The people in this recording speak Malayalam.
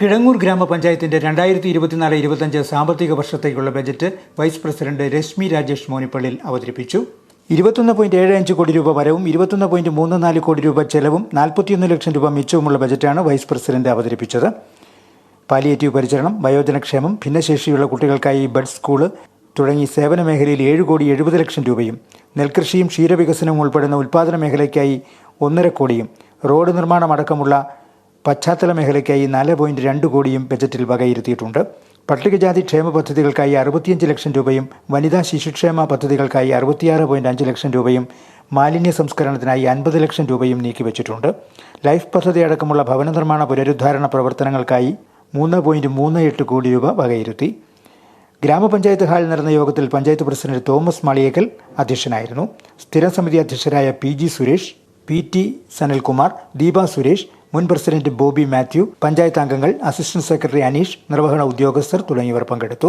കിഴങ്ങൂർ ഗ്രാമപഞ്ചായത്തിന്റെ രണ്ടായിരത്തി ഇരുപത്തിനാല് ഇരുപത്തഞ്ച് സാമ്പത്തിക വർഷത്തേക്കുള്ള budget vice president Reshmi Rajesh മോനിപ്പള്ളിൽ അവതരിപ്പിച്ചു. ഇരുപത്തൊന്ന് പോയിന്റ് ഏഴ് അഞ്ച് കോടി രൂപ വരവും ഇരുപത്തൊന്ന് പോയിന്റ് മൂന്ന് നാല് കോടി രൂപ ചെലവും നാൽപ്പത്തിയൊന്ന് ലക്ഷം രൂപ മിച്ചവുമുള്ള ബജറ്റാണ് വൈസ് പ്രസിഡന്റ് അവതരിപ്പിച്ചത്. പാലിയേറ്റീവ് പരിചരണം വയോജനക്ഷേമം ഭിന്നശേഷിയുള്ള കുട്ടികൾക്കായി ബഡ് സ്കൂൾ തുടങ്ങി സേവന മേഖലയിൽ ഏഴ് കോടി എഴുപത് ലക്ഷം രൂപയും നെൽകൃഷിയും ക്ഷീരവികസനവും ഉൾപ്പെടുന്ന ഉൽപ്പാദന മേഖലയ്ക്കായി ഒന്നര കോടിയും റോഡ് നിർമ്മാണം അടക്കമുള്ള പശ്ചാത്തല മേഖലയ്ക്കായി നാല് പോയിന്റ് രണ്ട് കോടിയും ബജറ്റിൽ വകയിരുത്തിയിട്ടുണ്ട്. പട്ടികജാതി ക്ഷേമ പദ്ധതികൾക്കായി അറുപത്തിയഞ്ച് ലക്ഷം രൂപയും വനിതാ ശിശുക്ഷേമ പദ്ധതികൾക്കായി അറുപത്തിയാറ് പോയിന്റ് അഞ്ച് ലക്ഷം രൂപയും മാലിന്യ സംസ്കരണത്തിനായി അൻപത് ലക്ഷം രൂപയും നീക്കിവച്ചിട്ടുണ്ട്. ലൈഫ് പദ്ധതി അടക്കമുള്ള ഭവന നിർമ്മാണ പുനരുദ്ധാരണ പ്രവർത്തനങ്ങൾക്കായി മൂന്ന് പോയിന്റ് മൂന്ന് എട്ട് കോടി രൂപ വകയിരുത്തി. ഗ്രാമപഞ്ചായത്ത് ഹാളിൽ നടന്ന യോഗത്തിൽ പഞ്ചായത്ത് പ്രസിഡന്റ് തോമസ് മാളിയേക്കൽ അധ്യക്ഷനായിരുന്നു. സ്ഥിരം സമിതി അധ്യക്ഷരായ P G Suresh P T Sanalkumar Deepa Suresh മുൻ പ്രസിഡന്റ് ബോബി മാത്യു പഞ്ചായത്ത് അംഗങ്ങൾ അസിസ്റ്റന്റ് സെക്രട്ടറി അനീഷ് നിർവഹണ ഉദ്യോഗസ്ഥർ തുടങ്ങിയവർ പങ്കെടുത്തു.